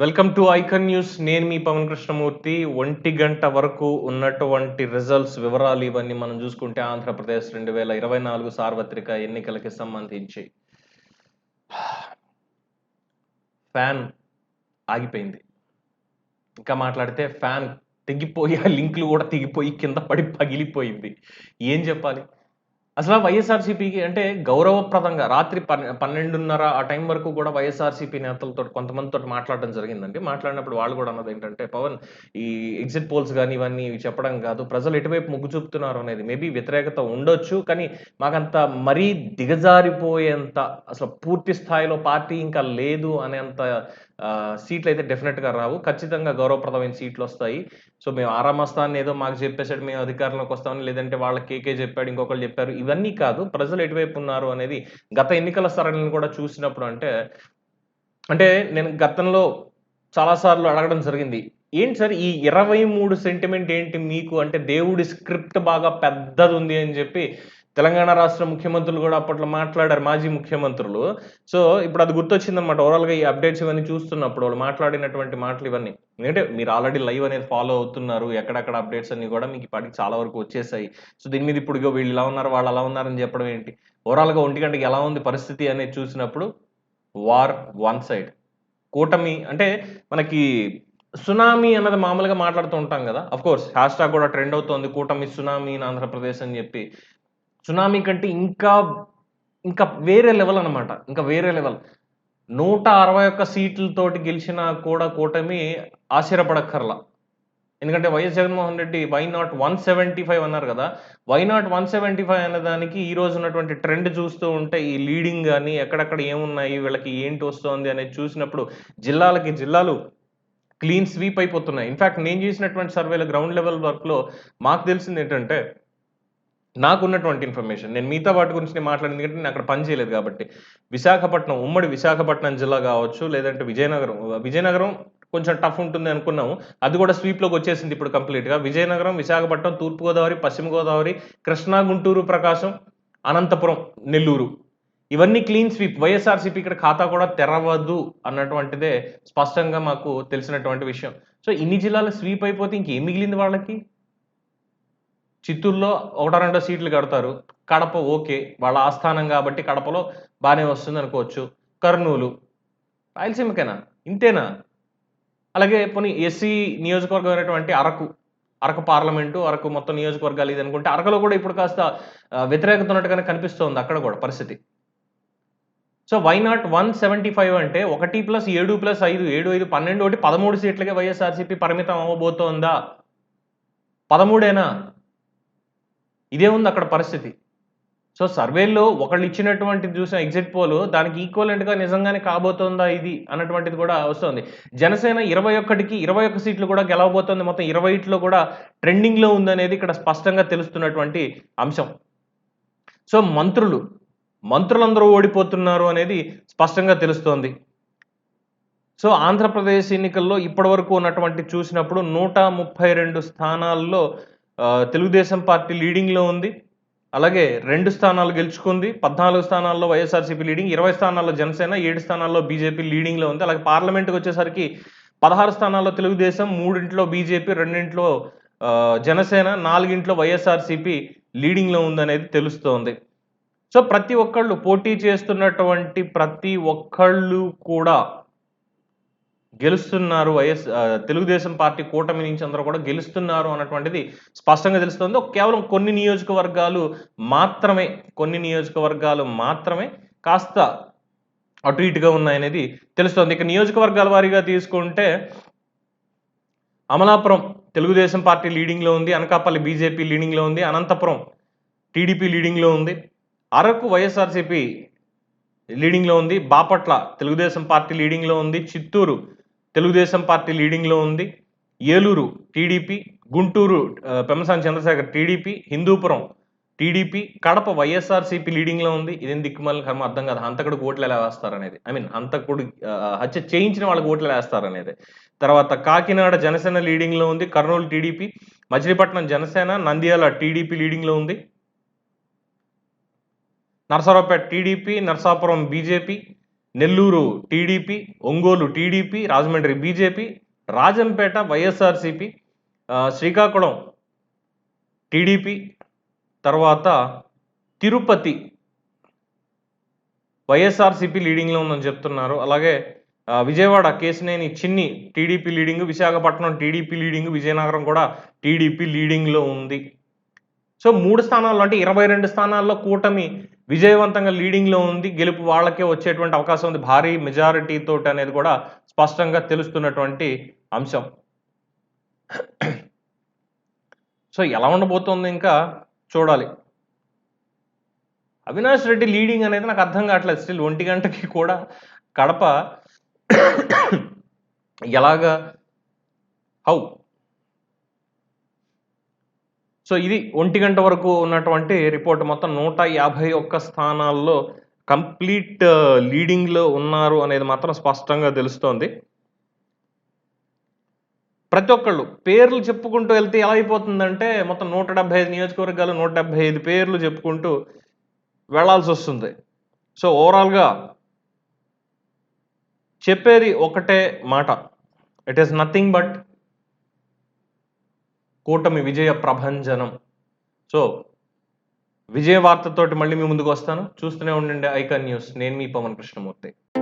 Welcome to icon news నేను మీ పవన్ కృష్ణమూర్తి. ఒంటి గంట వరకు ఉన్నటువంటి రిజల్ట్స్ వివరాలు ఇవన్నీ మనం చూసుకుంటే ఆంధ్రప్రదేశ్ రెండు వేల ఇరవై నాలుగు సార్వత్రిక ఎన్నికలకి సంబంధించి ఫ్యాన్ ఆగిపోయింది. ఇంకా మాట్లాడితే ఫ్యాన్ తెగిపోయి ఆ లింక్లు కూడా తెగిపోయి కింద పడి పగిలిపోయింది. ఏం చెప్పాలి? అసలు వైఎస్ఆర్సీపీకి అంటే గౌరవప్రదంగా రాత్రి పన్నె పన్నెండున్నర ఆ టైం వరకు కూడా వైఎస్ఆర్సీపీ నేతలతో కొంతమందితో మాట్లాడడం జరిగిందండి. మాట్లాడినప్పుడు వాళ్ళు కూడా అన్నది ఏంటంటే పవన్ ఈ ఎగ్జిట్ పోల్స్ కానీ ఇవన్నీ ఇవి చెప్పడం కాదు. ప్రజలు ఎటువైపు మొగ్గు చూపుతున్నారు అనేది మేబీ వ్యతిరేకత ఉండొచ్చు కానీ మాకంత మరీ దిగజారిపోయేంత అసలు పూర్తి స్థాయిలో పార్టీ ఇంకా లేదు అనేంత సీట్లు అయితే డెఫినెట్గా రావు. ఖచ్చితంగా గౌరవప్రదమైన సీట్లు వస్తాయి సో మేము ఆరామస్తాన్ని ఏదో మాకు చెప్పేసాడు మేము అధికారంలోకి వస్తామని లేదంటే వాళ్ళ కేకే చెప్పాడు ఇంకొకరు చెప్పారు ఇవన్నీ కాదు. ప్రజలు ఎటువైపు ఉన్నారు అనేది గత ఎన్నికల సరళిని కూడా చూసినప్పుడు అంటే అంటే నేను గతంలో చాలాసార్లు అడగడం జరిగింది. ఏంటి సార్ ఈ ఇరవై మూడు సెంటిమెంట్ ఏంటి మీకు? అంటే దేవుడి స్క్రిప్ట్ బాగా పెద్దది ఉంది అని చెప్పి తెలంగాణ రాష్ట్ర ముఖ్యమంత్రులు కూడా అప్పట్లో మాట్లాడారు మాజీ ముఖ్యమంత్రులు. సో ఇప్పుడు అది గుర్తొచ్చిందనమాట ఓవరాల్గా ఈ అప్డేట్స్ ఇవన్నీ చూస్తున్నప్పుడు వాళ్ళు మాట్లాడినటువంటి మాటలు ఇవన్నీ. ఎందుకంటే మీరు ఆల్రెడీ లైవ్ అనేది ఫాలో అవుతున్నారు ఎక్కడెక్కడ అప్డేట్స్ అన్ని కూడా మీకు ఇప్పటికి చాలా వరకు వచ్చేసాయి. సో దీని మీద ఇప్పుడు ఇగో వీళ్ళు ఇలా ఉన్నారు వాళ్ళు అలా ఉన్నారని చెప్పడం ఏంటి? ఓవరాల్గా ఒంటి గంటకి ఎలా ఉంది పరిస్థితి అనేది చూసినప్పుడు వార్ వన్ సైడ్ కూటమి అంటే మనకి సునామీ అన్నది మామూలుగా మాట్లాడుతూ ఉంటాం కదా. అఫ్ కోర్స్ హ్యాష్ ట్యాగ్ కూడా ట్రెండ్ అవుతోంది కూటమి సునామీ ఇన్ ఆంధ్రప్రదేశ్ అని చెప్పి. సునామీ కంటే ఇంకా ఇంకా వేరే లెవెల్ అనమాట ఇంకా వేరే లెవెల్. నూట అరవై ఒక్క సీట్లతోటి గెలిచినా కూడా కూటమి ఆశ్చర్యపడక్కర్లా. ఎందుకంటే YS Jaganmohan Reddy why not one seventy five అన్నారు కదా. Why not one seventy five అనే దానికి ఈ రోజు ఉన్నటువంటి ట్రెండ్ చూస్తూ ఉంటే ఈ లీడింగ్ కానీ ఎక్కడెక్కడ ఏమున్నాయి వీళ్ళకి ఏంటి వస్తుంది అనేది చూసినప్పుడు జిల్లాలకి జిల్లాలు క్లీన్ స్వీప్ అయిపోతున్నాయి. ఇన్ఫాక్ట్ నేను చేసినటువంటి సర్వేలో గ్రౌండ్ లెవెల్ వర్క్లో మాకు తెలిసింది ఏంటంటే నాకున్నటువంటి ఇన్ఫర్మేషన్ నేను మిగతా వాటి గురించి నేను మాట్లాడింది ఎందుకంటే నేను అక్కడ పని చేయలేదు కాబట్టి. విశాఖపట్నం ఉమ్మడి విశాఖపట్నం జిల్లా కావచ్చు లేదంటే విజయనగరం విజయనగరం కొంచెం టఫ్ ఉంటుంది అనుకున్నాము. అది కూడా స్వీప్లోకి వచ్చేసింది ఇప్పుడు కంప్లీట్గా విజయనగరం విశాఖపట్నం తూర్పుగోదావరి పశ్చిమ గోదావరి కృష్ణా గుంటూరు ప్రకాశం అనంతపురం నెల్లూరు. ఇవన్నీ క్లీన్ స్వీప్ వైఎస్ఆర్సీపీ ఇక్కడ ఖాతా కూడా తెరవదు అన్నటువంటిదే స్పష్టంగా మాకు తెలిసినటువంటి విషయం. సో ఇన్ని జిల్లాలు స్వీప్ అయిపోతే ఇంకేం మిగిలింది వాళ్ళకి? చిత్తూరులో ఒకటో రెండో సీట్లు కడతారు. కడప ఓకే. వాళ్ళ ఆస్థానం కాబట్టి కడపలో బాగానే వస్తుంది అనుకోవచ్చు. కర్నూలు. రాయలసీమకేనా? ఇంతేనా? అలాగే పోనీ ఎస్సీ నియోజకవర్గం అయినటువంటి అరకు. అరకు పార్లమెంటు అరకు మొత్తం నియోజకవర్గాలు ఇది అనుకుంటే అరకులో కూడా ఇప్పుడు కాస్త వ్యతిరేకత ఉన్నట్టుగానే కనిపిస్తోంది అక్కడ కూడా పరిస్థితి. So why not one seventy five అంటే ఒకటి ప్లస్ ఏడు ప్లస్ ఐదు ఏడు ఐదు పన్నెండు ఒకటి పదమూడు సీట్లకే వైఎస్ఆర్సీపీ పరిమితం అవ్వబోతోందా? పదమూడేనా? ఇదే ఉంది అక్కడ పరిస్థితి. సో సర్వేల్లో ఒకళ్ళు ఇచ్చినటువంటి చూసిన ఎగ్జిట్ పోల్ దానికి ఈక్వలెంట్గా నిజంగానే కాబోతోందా ఇది అన్నటువంటిది కూడా వస్తుంది. జనసేన ఇరవై ఒక్కటికి ఇరవై ఒక్క సీట్లు కూడా గెలవబోతోంది. మొత్తం ఇరవై ఇట్లో కూడా ట్రెండింగ్లో ఉందనేది ఇక్కడ స్పష్టంగా తెలుస్తున్నటువంటి అంశం. సో మంత్రులు మంత్రులందరూ ఓడిపోతున్నారు అనేది స్పష్టంగా తెలుస్తోంది. సో ఆంధ్రప్రదేశ్ ఎన్నికల్లో ఇప్పటివరకు ఉన్నటువంటి చూసినప్పుడు నూట ముప్పై రెండు స్థానాల్లో తెలుగుదేశం పార్టీ లీడింగ్లో ఉంది. అలాగే రెండు స్థానాలు గెలుచుకుంది. పద్నాలుగు స్థానాల్లో వైఎస్ఆర్సీపీ లీడింగ్ ఇరవై స్థానాల్లో జనసేన ఏడు స్థానాల్లో బీజేపీ లీడింగ్లో ఉంది. అలాగే పార్లమెంట్కి వచ్చేసరికి పదహారు స్థానాల్లో తెలుగుదేశం మూడింట్లో బీజేపీ రెండింట్లో జనసేన నాలుగింట్లో వైఎస్ఆర్సీపీ లీడింగ్లో ఉందనేది తెలుస్తోంది. సో ప్రతి ఒక్కళ్ళు పోటీ చేస్తున్నటువంటి ప్రతి ఒక్కళ్ళు కూడా గెలుస్తున్నారు వైఎస్ తెలుగుదేశం పార్టీ కూటమి నుంచి అందరూ కూడా గెలుస్తున్నారు అన్నటువంటిది స్పష్టంగా తెలుస్తుంది. కేవలం కొన్ని నియోజకవర్గాలు మాత్రమే కొన్ని నియోజకవర్గాలు మాత్రమే కాస్త అటు ఇటుగా ఉన్నాయనేది తెలుస్తుంది. ఇక నియోజకవర్గాల వారీగా తీసుకుంటే అమలాపురం తెలుగుదేశం పార్టీ లీడింగ్లో ఉంది అనకాపల్లి బీజేపీ లీడింగ్లో ఉంది అనంతపురం టీడీపీ లీడింగ్లో ఉంది అరకు వైఎస్ఆర్సీపీ లీడింగ్లో ఉంది బాపట్ల తెలుగుదేశం పార్టీ లీడింగ్లో ఉంది చిత్తూరు తెలుగుదేశం పార్టీ లీడింగ్లో ఉంది. ఏలూరు టీడీపీ గుంటూరు ఆ, పెమ్మసాని చంద్రశేఖర్ టీడీపీ హిందూపురం టీడీపీ కడప వైఎస్ఆర్సీపీ లీడింగ్లో ఉంది. ఇదేం దిక్కుమాలిన కర్మ? అర్థం కాదు. హంతకుడికి ఓట్లు ఎలా వేస్తారనేది. ఐ మీన్ హంతకుడు హత్య చేయించిన వాళ్ళకి ఓట్లు ఎలా వేస్తారనేది. తర్వాత కాకినాడ జనసేన లీడింగ్లో ఉంది. కర్నూలు టీడీపీ మచిలీపట్నం జనసేన నంద్యాల టీడీపీ లీడింగ్లో ఉంది. Narasaraopet TDP Narsapuram BJP Nellore TDP Ongole TDP Rajahmundry BJP Rajampet YSRCP Srikakulam TDP తర్వాత తిరుపతి వైఎస్ఆర్సీపీ లీడింగ్లో ఉందని చెప్తున్నారు. అలాగే Vijayawada Kesineni Chinni TDP leading Visakhapatnam TDP leading Vizianagaram కూడా టీడీపీ లీడింగ్లో ఉంది. సో మూడు స్థానాల్లో అంటే ఇరవై రెండు స్థానాల్లో కూటమి విజయవంతంగా లీడింగ్లో ఉంది. గెలుపు వాళ్ళకే వచ్చేటువంటి అవకాశం ఉంది. భారీ మెజారిటీ తోటి అనేది కూడా స్పష్టంగా తెలుస్తున్నటువంటి అంశం. సో ఎలా ఉండబోతోంది ఇంకా చూడాలి. అవినాష్ రెడ్డి లీడింగ్ అనేది నాకు అర్థం కావట్లేదు. స్టిల్ ఒంటి గంటకి కూడా కడప ఎలాగా హౌ సో ఇది ఒంటి గంట వరకు ఉన్నటువంటి రిపోర్ట్. మొత్తం నూట యాభై ఒక్క స్థానాల్లో కంప్లీట్ లీడింగ్లో ఉన్నారు అనేది మాత్రం స్పష్టంగా తెలుస్తోంది. ప్రతి ఒక్కళ్ళు పేర్లు చెప్పుకుంటూ వెళ్తే ఎలా అయిపోతుందంటే మొత్తం నూట డెబ్బై ఐదు నియోజకవర్గాలు నూట డెబ్బై ఐదు పేర్లు చెప్పుకుంటూ వెళ్ళాల్సి వస్తుంది. సో ఓవరాల్గా చెప్పేది ఒకటే మాట. ఇట్ ఈస్ నథింగ్ బట్ కూటమి విజయ ప్రభంజనం. సో విజయ వార్తతోటి మళ్ళీ మీ ముందుకు వస్తాను. చూస్తూనే ఉండండి ఐకాన్ న్యూస్. నేను మీ పవన్ కృష్ణమూర్తి.